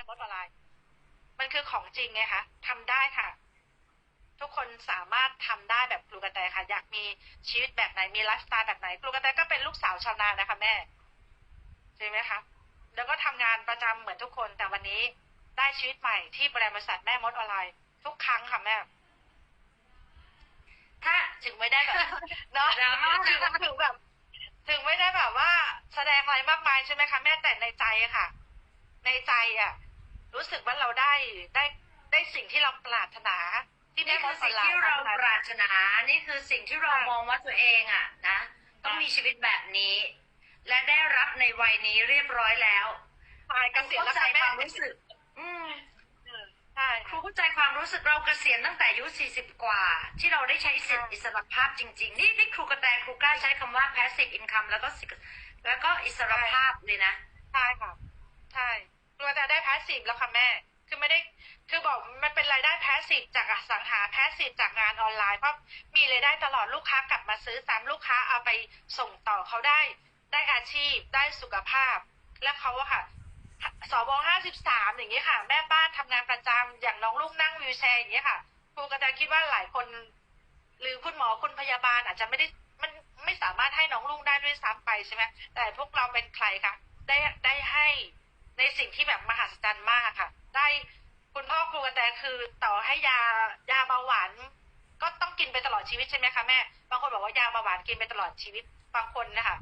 ม่มดออนไลน์มันคือของจริงไงคะทำได้ค่ะ ทุกคนสามารถทำได้แบบครูกระแตค่ะ อยากมีชีวิตแบบไหนมีไลฟ์สไตล์แบบไหนครูกระแตก็เป็นลูกสาวชาวนานะคะแม่ใช่ไหมคะแล้วก็ทำงานประจำเหมือนทุกคนแต่วันนี้ได้ชีวิตใหม่ที่บริษัทแม่มดออนไลน์ทุกครั้งค่ะแม่ถ้าถึงไม่ได้แบบเนาะดราม่าถึงถึงแบบ ถึงไม่ได้แบบว่าแสดงอะไรมากมายใช่ไหมคะแม่แต่ในใจอะค่ะ ในใจอะ รู้สึกว่าเราได้ได้ได้สิ่งที่เราปรารถนา ที่นี่แม่มคืดอออสิ่นงไลที่น์เราทำได้ปรารถนา นี่คือสิ่งที่เราค่ะมองว่าตัวเองอะนะ ต้องค่ะมีชีวิตแบบนี้ และได้รับในวัยนี้เรียบร้อยแล้วใช่เกษียณเข้าแล้วใจค่ะแม่ความรู้สึก อืมใช่ครูเข้าใจความรู้สึกเราเกษียณตั้งแต่อายุ 40 กว่า ที่เราได้ใช้สิทธิค่ะอิสระภาพจริง ๆ นี่นี่ครูกระแตครูกล้าใช้คำว่า passive income แล้วก็สิแล้วก็อิสระภาพเลยนะ ใช่ค่ะ ใช่ ตัวแต่ได้แพสซีฟแล้วค่ะแม่ คือไม่ได้ คือบอกมันเป็นรายได้แพสซีฟจากอสังหาแพสซีฟจากงานออนไลน์เพราะมีรายได้ตลอดลูกค้ากลับมาซื้อซ้ำลูกค้าเอาไปส่งต่อเขาได้ ได้อาชีพได้สุขภาพ และเขาอะค่ะสวห้าสิบสามอย่างนี้ยค่ะ แม่บ้านทำงานประจำอย่างน้องลูกนั่งวิวแชร์อย่างนี้ยค่ะครูก็จะคิดว่าหลายคน หรือคุณหมอคุณพยาบาลอาจจะไม่ได้มันไม่สามารถให้น้องลุงได้ด้วยซ้ำไปใช่ไหมแต่พวกเราเป็นใครคะได้ได้ให้ ในสิ่งที่แบบมหัศจรรย์มากค่ะ ได้คุณพ่อครูกระแตคือต่อให้ยายาเบาหวานก็ต้องกินไปตลอดชีวิตใช่ไหมคะแม่ บางคนบอกว่ายาเบาหวานกินไปตลอดชีวิตบางคนนะคะ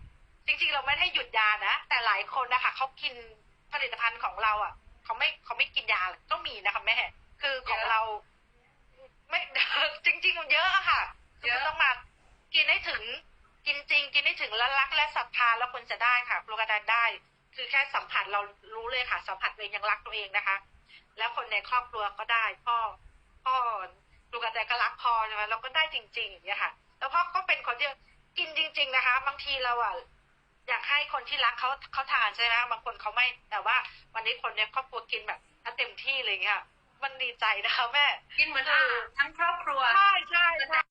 จริงๆเราไม่ได้หยุดยานะ แต่หลายคนนะคะเขากินผลิตภัณฑ์ของเราอะเขาไม่เขาไม่กินยาก็มีนะคะแม่ คือของเรา ไม่จริงๆมันเยอะค่ะคือมันต้องมากินให้ถึงกินจริง กินให้ถึงแล้วรักและศรัทธาแล้วคนจะได้ค่ะโลกาดานได้ คือแค่สัมผัสเรารู้เลยค่ะ สัมผัสตัวเองยังรักตัวเองนะคะ แล้วคนในครอบครัวก็ได้ พ่อพ่อลูกอาจารย์ก็รักพ่อใช่ไหมเราก็ได้จริงๆอย่างเงี้ยค่ะ แล้วพ่อก็เป็นคนที่กินจริง ๆนะคะ บางทีเราอะอยากให้คนที่รักเขาเขาทานใช่ไหมบางคนเขาไม่ แต่ว่าวันนี้คนในครอบครัวกินแบบเต็มที่เลยเงี้ยมันดีใจนะคะแม่ กินเหมือนอาหารทั้งครอบครัว ใช่ใช่ใช่